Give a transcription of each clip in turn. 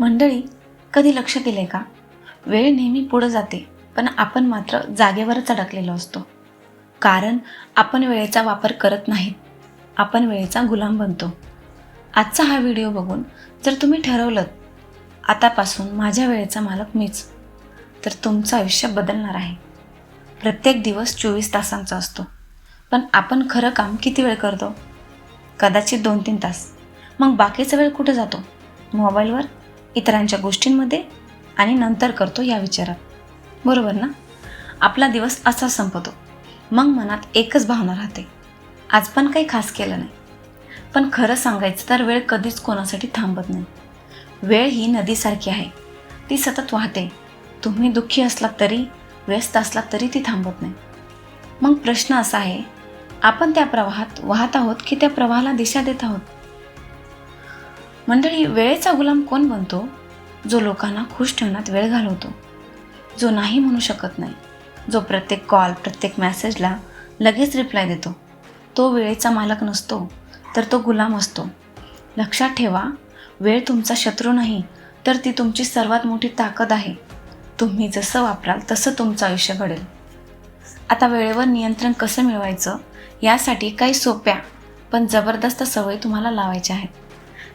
मंडळी कधी लक्ष दिले का? वेळ नेहमी पुढं जाते पण आपण मात्र जागेवरच अडकलेलो असतो. कारण आपण वेळेचा वापर करत नाहीत. आपण वेळेचा गुलाम बनतो. आजचा हा व्हिडिओ बघून जर तुम्ही ठरवलं आतापासून माझ्या वेळेचा मालक मीच तर तुमचं आयुष्य बदलणार आहे. प्रत्येक दिवस चोवीस तासांचा असतो. पण आपण खरं काम किती वेळ करतो? कदाचित दोन तीन तास. मग बाकीचा वेळ कुठे जातो? मोबाईलवर? इतरांच्या गोष्टींमध्ये आणि नंतर करतो या विचारात. बरोबर ना? आपला दिवस असा संपतो. मग मनात एकच भावना राहते. आज पण काही खास केलं नाही. पण खरं सांगायचं तर वेळ कधीच कोणासाठी थांबत नाही. वेळ ही नदीसारखी आहे. ती सतत वाहते. तुम्ही दुःखी असलात तरी व्यस्त असलात तरी ती थांबत नाही. मग प्रश्न असा आहे आपण त्या प्रवाहात वाहत आहोत की त्या प्रवाहाला दिशा देत आहोत? मंडळी वेळेचा गुलाम कोण बनतो? जो लोकांना खुश ठेवण्यात वेळ घालवतो. जो नाही म्हणू शकत नाही. जो प्रत्येक कॉल प्रत्येक मॅसेजला लगेच रिप्लाय देतो. तो वेळेचा मालक नसतो तर तो गुलाम असतो. लक्षात ठेवा वेळ तुमचा शत्रू नाही तर ती तुमची सर्वात मोठी ताकद आहे. तुम्ही जसं वापराल तसं तुमचं आयुष्य घडेल. आता वेळेवर नियंत्रण कसं मिळवायचं? यासाठी काही सोप्या पण जबरदस्त सवयी तुम्हाला लावायच्या आहेत.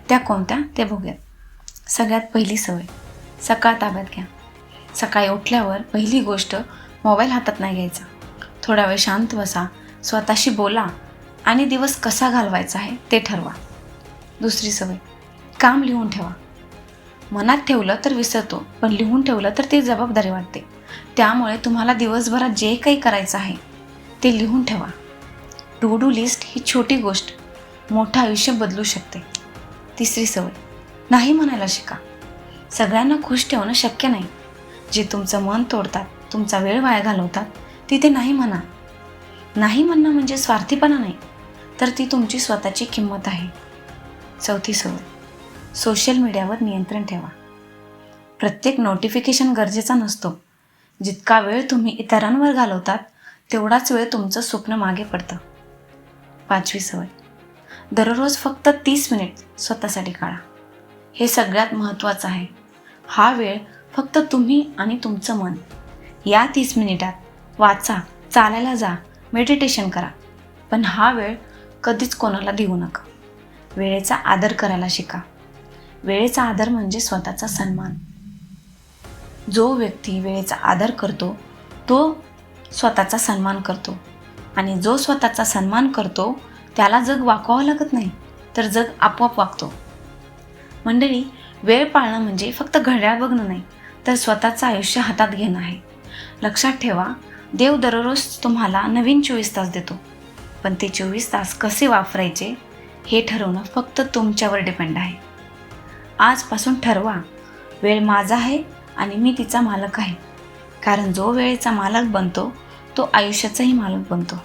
त्या कोणत्या? ते बघूयात सगळ्यात पहिली सवय. सकाळ ताब्यात घ्या. सकाळी उठल्यावर पहिली गोष्ट मोबाईल हातात नाही घ्यायचा. थोडा वेळ शांत बसा. स्वतःशी बोला. आणि दिवस कसा घालवायचा आहे ते ठरवा. दुसरी सवय. काम लिहून ठेवा. मनात ठेवलं तर विसरतो पण लिहून ठेवलं तर ती जबाबदारी वाटते. त्यामुळे तुम्हाला दिवसभरात जे काही करायचं आहे ते लिहून ठेवा. टू डू लिस्ट ही छोटी गोष्ट. मोठं आयुष्य बदलू शकते. तिसरी सवय. नाही म्हणायला शिका. सगळ्यांना खुश ठेवणं शक्य नाही. जे तुमचं मन तोडतात तुमचा वेळ वाया घालवतात तिथे नाही म्हणा. नाही म्हणणं म्हणजे स्वार्थीपणा नाही तर ती तुमची स्वतःची किंमत आहे. चौथी सवय. सोशल मीडियावर नियंत्रण ठेवा. प्रत्येक नोटिफिकेशन गरजेचा नसतो. जितका वेळ तुम्ही इतरांवर घालवतात तेवढाच वेळ तुमचं स्वप्न मागे पडतं. पाचवी सवय. दररोज फक्त तीस मिनिट स्वतःसाठी काढा. हे सगळ्यात महत्त्वाचं आहे. हा वेळ फक्त तुम्ही आणि तुमचं मन. या तीस मिनिटात वाचा चालायला जा मेडिटेशन करा. पण हा वेळ कधीच कोणाला देऊ नका. वेळेचा आदर करायला शिका. वेळेचा आदर म्हणजे स्वतःचा सन्मान. जो व्यक्ती वेळेचा आदर करतो तो स्वतःचा सन्मान करतो. आणि जो स्वतःचा सन्मान करतो त्याला जग वाकवावं लागत नाही तर जग आपोआप वागतो. मंडळी वेळ पाळणं म्हणजे फक्त घड्याळ बघणं नाही तर स्वतःचं आयुष्य हातात घेणं आहे. लक्षात ठेवा देव दररोज तुम्हाला नवीन चोवीस तास देतो. पण ते चोवीस तास कसे वापरायचे हे ठरवणं फक्त तुमच्यावर डिपेंड आहे. आजपासून ठरवा वेळ माझा आहे आणि मी तिचा मालक आहे. कारण जो वेळेचा मालक बनतो तो आयुष्याचाही मालक बनतो.